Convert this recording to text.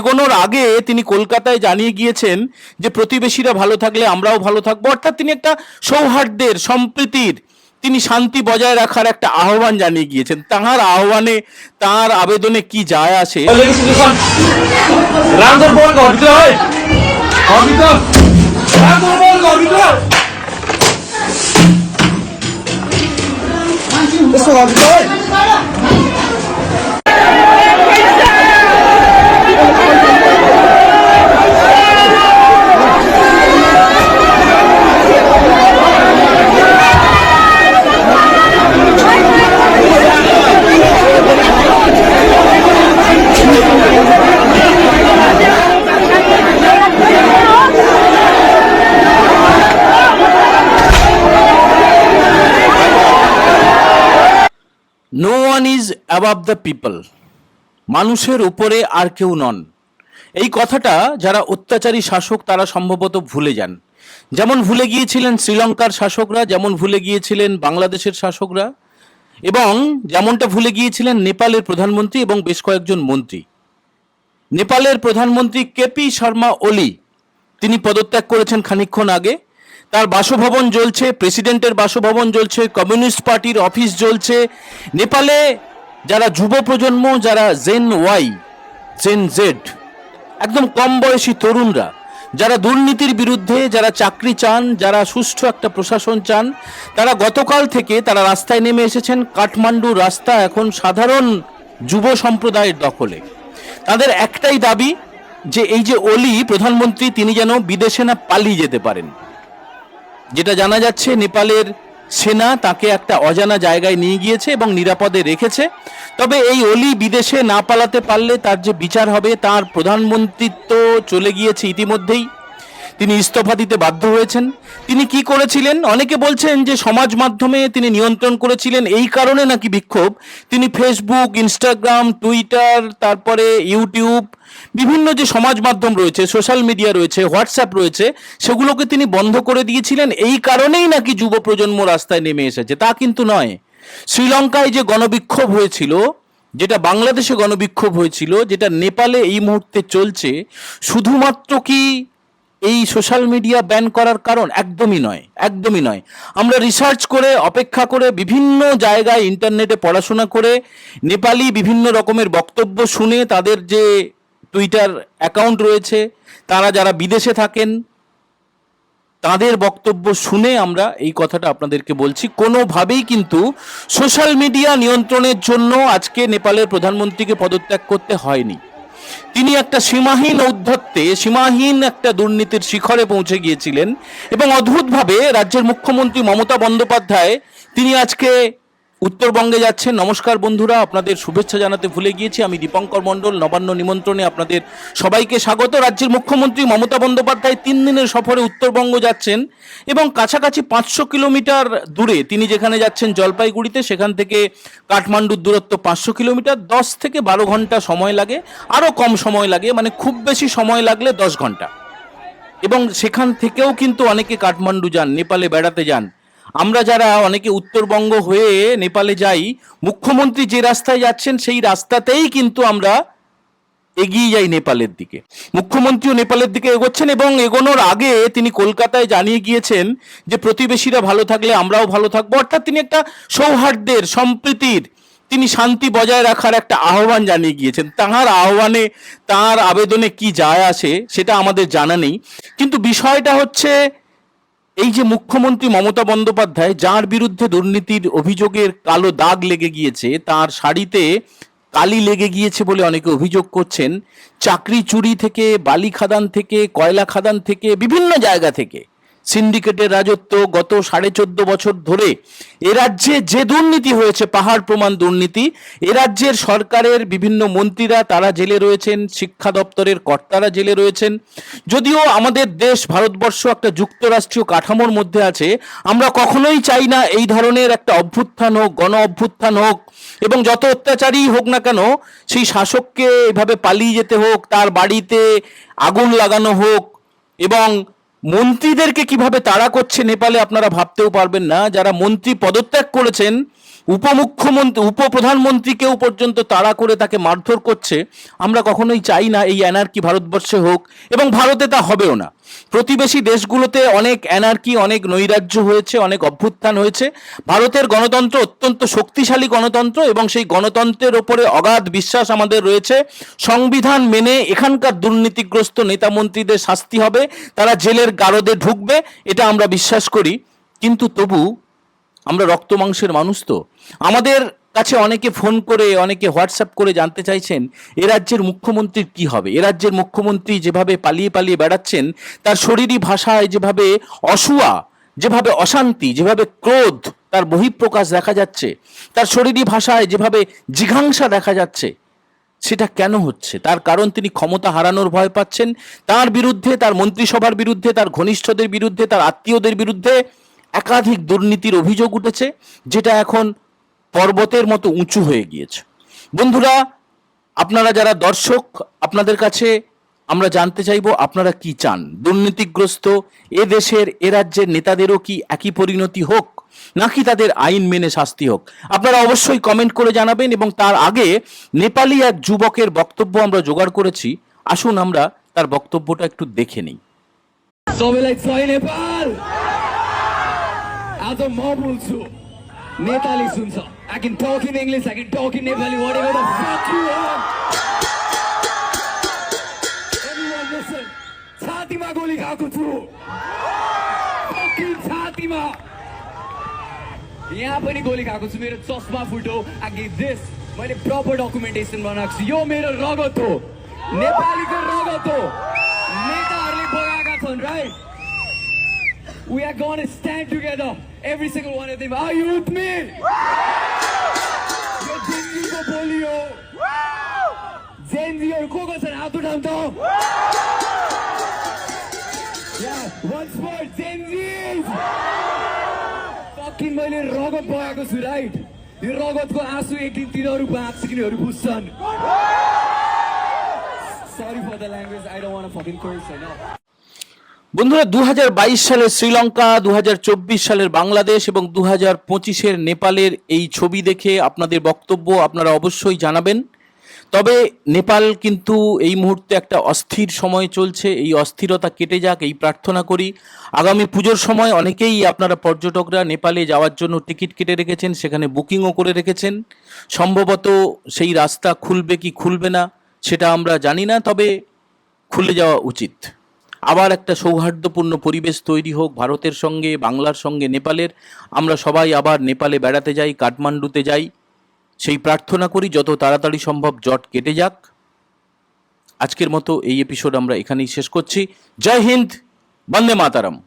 এগোনোর আগে তিনি কলকাতায় জানিয়ে গিয়েছেন যে প্রতিবেশীরা ভালো থাকলে আমরাও ভালো থাকব। অর্থাৎ তিনি একটা সৌহার্দ্যের, সম্প্রীতির, তিনি শান্তি বজায় রাখার একটা আহ্বান জানিয়ে গিয়েছেন। তাহার আহ্বানে তার আবেদনে কি যায় আসে? No one is above the people মানুষের উপরে আর কেউ নন। এই কথাটা যারা অত্যাচারী শাসক, তারা সম্ভবত ভুলে যান। যেমন ভুলে গিয়েছিলেন শ্রীলঙ্কার শাসকরা, যেমন ভুলে গিয়েছিলেন বাংলাদেশের শাসকরা, এবং যেমনটা ভুলে গিয়েছিলেন নেপালের প্রধানমন্ত্রী এবং বেশ কয়েকজন মন্ত্রী। নেপালের প্রধানমন্ত্রী কেপি শর্মা ওলি, তিনি পদত্যাগ করেছেন খানিকক্ষণ আগে। তার বাসভবন জ্বলছে, প্রেসিডেন্টের বাসভবন জ্বলছে, কমিউনিস্ট পার্টির অফিস জ্বলছে। নেপালে যারা যুব প্রজন্ম, যারা জেন ওয়াই, জেন জেড, একদম কম বয়সী তরুণরা, যারা দুর্নীতির বিরুদ্ধে যারা চাকরি চান, যারা সুষ্ঠু একটা প্রশাসন চান, তারা গতকাল থেকে তারা রাস্তায় নেমে এসেছেন। কাঠমান্ডু রাস্তা এখন সাধারণ যুব সম্প্রদায়ের দখলে। তাদের একটাই দাবি যে, এই যে অলি, প্রধানমন্ত্রী, তিনি যেন বিদেশে না পালিয়ে যেতে পারেন। যেটা জানা যাচ্ছে, নেপালের সেনা তাকে একটা অজানা জায়গায় নিয়ে গিয়েছে এবং নিরাপদে রেখেছে। তবে এই অলি বিদেশে না পালাতে পারলে তার যে বিচার হবে, তার প্রধানমন্ত্রিত্ব চলে গিয়েছে ইতিমধ্যেই। তিনি ইস্তফা দিতে বাধ্য হয়েছেন। তিনি কি করেছিলেন? অনেকে বলছেন যে সমাজ মাধ্যমে তিনি নিয়ন্ত্রণ করেছিলেন। এই কারণে নাকি বিক্ষোভ? তিনি ফেসবুক ইনস্টাগ্রাম টুইটার তারপরে ইউটিউব বিভিন্ন যে সমাজ মাধ্যম রয়েছে সোশ্যাল মিডিয়া রয়েছে হোয়াটসঅ্যাপ রয়েছে, সেগুলোকে তিনি বন্ধ করে দিয়েছিলেন। এই কারণেই নাকি যুব প্রজন্ম রাস্তায় নেমে এসেছে। তা কিন্তু নয়। শ্রীলঙ্কায় যে গণবিক্ষোভ হয়েছিল, যেটা বাংলাদেশে গণবিক্ষোভ হয়েছিল, যেটা নেপালে এই মুহূর্তে চলছে, শুধুমাত্র কি এই সোশ্যাল মিডিয়া ব্যান করার কারণ একদমই নয় একদমই নয়। আমরা রিসার্চ করে, অপেক্ষা করে, বিভিন্ন জায়গায় ইন্টারনেটে পড়াশোনা করে, নেপালি বিভিন্ন রকমের বক্তব্য শুনে তাদের যে টুইটার অ্যাকাউন্ট রয়েছে, তারা যারা বিদেশে থাকেন, তাদের বক্তব্য শুনে আমরা এই কথাটা আপনাদেরকে বলছি। কোনোভাবেই কিন্তু সোশ্যাল মিডিয়া নিয়ন্ত্রণের জন্য আজকে নেপালের প্রধানমন্ত্রীকে পদত্যাগ করতে হয়নি। তিনি একটা সীমাহীন ঔদ্ধত্যে, সীমাহীন একটা দুর্নীতির শিখরে পৌঁছে গিয়েছিলেন এবং অদ্ভুতভাবে রাজ্যের মুখ্যমন্ত্রী মমতা বন্দ্যোপাধ্যায়, তিনি আজকে উত্তরবঙ্গে যাচ্ছেন নমস্কার বন্ধুরা, আপনাদের শুভেচ্ছা জানাতে ভুলে গিয়েছি। আমি দীপঙ্কর মণ্ডল, নবান্ন নিমন্ত্রণে আপনাদের সবাইকে স্বাগত। রাজ্যের মুখ্যমন্ত্রী মমতা বন্দ্যোপাধ্যায় তিন দিনের সফরে উত্তরবঙ্গ যাচ্ছেন এবং কাছাকাছি পাঁচশো কিলোমিটার দূরে তিনি যেখানে যাচ্ছেন জলপাইগুড়িতে, সেখান থেকে কাঠমান্ডুর দূরত্ব পাঁচশো কিলোমিটার। দশ থেকে বারো ঘণ্টা সময় লাগে, আরও কম সময় লাগে মানে খুব বেশি সময় লাগলে দশ ঘণ্টা। এবং সেখান থেকেও কিন্তু অনেকে কাঠমান্ডু যান, নেপালে বেড়াতে যান। আমরা যারা অনেকে উত্তরবঙ্গ হয়ে নেপালে যাই, মুখ্যমন্ত্রী যে রাস্তায় যাচ্ছেন সেই রাস্তাতেই কিন্তু আমরা এগিয়ে যাই নেপালের দিকে। মুখ্যমন্ত্রীও নেপালের দিকে এগোচ্ছেন এবং এগোনোর আগে তিনি কলকাতায় জানিয়ে গিয়েছেন যে প্রতিবেশীরা ভালো থাকলে আমরাও ভালো থাকব। অর্থাৎ তিনি একটা সৌহার্দ্যের, সম্প্রীতির, তিনি শান্তি বজায় রাখার একটা আহ্বান জানিয়ে গিয়েছেন। তাহার আহ্বানে তার আবেদনে কি যায় আসে সেটা আমাদের জানা নেই। কিন্তু বিষয়টা হচ্ছে এই যে মুখ্যমন্ত্রী মমতা বন্দ্যোপাধ্যায়, যার বিরুদ্ধে দুর্নীতির অভিযোগের কালো দাগ লেগে গিয়েছে, তার শাড়িতে কালি লেগে গিয়েছে বলে অনেকে অভিযোগ করছেন। চাকরি চুরি থেকে, বালি খাদান থেকে, কয়লা খাদান থেকে, বিভিন্ন জায়গা থেকে সিন্ডিকেটের রাজত্ব গত সাড়ে চোদ্দ বছর ধরে। এ রাজ্যে যে দুর্নীতি হয়েছে, পাহাড় প্রমাণ দুর্নীতি, এ রাজ্যের সরকারের বিভিন্ন মন্ত্রীরা তারা জেলে রয়েছেন, শিক্ষা দপ্তরের কর্তারা জেলে রয়েছেন। যদিও আমাদের দেশ ভারতবর্ষ একটা যুক্তরাষ্ট্রীয় কাঠামোর মধ্যে আছে, আমরা কখনোই চাই না এই ধরনের একটা অভ্যুত্থান হোক, গণ অভ্যুত্থান হোক, এবং যত অত্যাচারী হোক না কেন, সেই শাসককে এভাবে পালিয়ে যেতে হোক, তার বাড়িতে আগুন লাগানো হোক, এবং মন্ত্রীদেরকে কীভাবে তাড়া করছে নেপালে আপনারা ভাবতেও পারবেন না। যারা মন্ত্রী পদত্যাগ করেছেন, উপমুখ্যমন্ত্রী, উপপ্রধানমন্ত্রীকেও পর্যন্ত তাড়া করে তাকে মারধর করছে, আমরা কখনোই চাই না এই অ্যানার্কি ভারতবর্ষে হোক, এবং ভারতে তা হবেও না। প্রতিবেশী দেশগুলোতে অনেক অ্যানার্কি অনেক নৈরাজ্য হয়েছে, অনেক অভ্যুত্থান হয়েছে। ভারতের গণতন্ত্র অত্যন্ত শক্তিশালী গণতন্ত্র এবং সেই গণতন্ত্রের ওপরে অগাধ বিশ্বাস আমাদের রয়েছে। সংবিধান মেনে এখানকার দুর্নীতিগ্রস্ত নেতা মন্ত্রীদের শাস্তি হবে, তারা জেলের গারদে ঢুকবে, এটা আমরা বিশ্বাস করি। কিন্তু তবু আমরা রক্ত মাংসের মানুষ তো। আমাদের কাছে অনেকে ফোন করে, অনেকে হোয়াটসঅ্যাপ করে জানতে চাইছেন, এ রাজ্যের মুখ্যমন্ত্রীর কি হবে? এ রাজ্যের মুখ্যমন্ত্রী যেভাবে পালিয়ে পালিয়ে বেড়াচ্ছেন, তার শরীরী ভাষায় যেভাবে অসুয়া, যেভাবে অশান্তি, যেভাবে ক্রোধ তার বহিঃপ্রকাশ দেখা যাচ্ছে, তার শরীরী ভাষায় যেভাবে জিঘাংসা দেখা যাচ্ছে, সেটা কেন হচ্ছে? তার কারণ তিনি ক্ষমতা হারানোর ভয় পাচ্ছেন, তার বিরুদ্ধে, তার মন্ত্রিসভার বিরুদ্ধে, তার ঘনিষ্ঠদের বিরুদ্ধে, তার আত্মীয়দের বিরুদ্ধে একাধিক দুর্নীতির অভিযোগ উঠেছে, যেটা এখন পর্বতের মতো উঁচু হয়ে গিয়েছে বন্ধুরা আপনারা যারা দর্শক আপনাদের কাছে আমরা জানতে চাইব আপনারা কি চান দুর্নীতিগ্রস্ত এ দেশের এ রাজ্যের নেতাদেরও কি একই পরিণতি হোক নাকি তাদের আইন মেনে শাস্তি হোক আপনারা অবশ্যই কমেন্ট করে জানাবেন এবং তার আগে নেপালি এক যুবকের বক্তব্য আমরা জোগাড় করেছি আসুন আমরা তার বক্তব্যটা একটু দেখে নিই सबैलाई जय नेपाल आज म बोल्छु नेपाली सुन्छ आई क्यान टक इन English I can talk in Nepali whatever the fuck you Everyone listen. छातीमा गोली खाएको छु Fucking छातीमा यहाँ पनि गोली खाएको छु मेरो चस्मा फुटो आगे दिस मैले प्रपर डकुमेन्टेसन बनाएको छु यो मेरो रगत हो नेपालीको रगत हो नेताहरूले बगाएका छन् right We are going to stand together, every single one of them. Are you with जिन्दगीको बोली हो जेनजीहरू को को छन्? हात उठाउँ त Yeah, once more, Gen Zs! Fucking मैले रगत बगाएको छु राइट यो रगतको आँसु एक दिन तिनीहरू बाँच्छ किनीहरू बुझ्छन्। Sorry for the language I don't want fucking course होइन বন্ধুরা দু হাজার বাইশ সালের শ্রীলঙ্কা দু হাজার চব্বিশ সালের বাংলাদেশ এবং দু হাজার পঁচিশের নেপালের এই ছবি দেখে আপনাদের বক্তব্য আপনারা অবশ্যই জানাবেন। তবে নেপাল কিন্তু এই মুহূর্তে একটা অস্থির সময় চলছে, এই অস্থিরতা কেটে যাক, এই প্রার্থনা করি। আগামী পুজোর সময় অনেকেই আপনারা পর্যটকরা নেপালে যাওয়ার জন্য টিকিট কেটে রেখেছেন, সেখানে বুকিংও করে রেখেছেন। সম্ভবত সেই রাস্তা খুলবে কি খুলবে না, সেটা আমরা জানি না, তবে খুলে যাওয়া উচিত। আবার একটা সৌহার্দ্যপূর্ণ পরিবেশ তৈরি হোক ভারতের সঙ্গে, বাংলার সঙ্গে, নেপালের। আমরা সবাই আবার নেপালে বেড়াতে যাই, কাঠমান্ডুতে যাই। সেই প্রার্থনা করি, যত তাড়াতাড়ি সম্ভব জট কেটে যাক। আজকের মতো এই এপিসোড আমরা এখানেই শেষ করছি। জয় হিন্দ, বন্দে মাতারাম।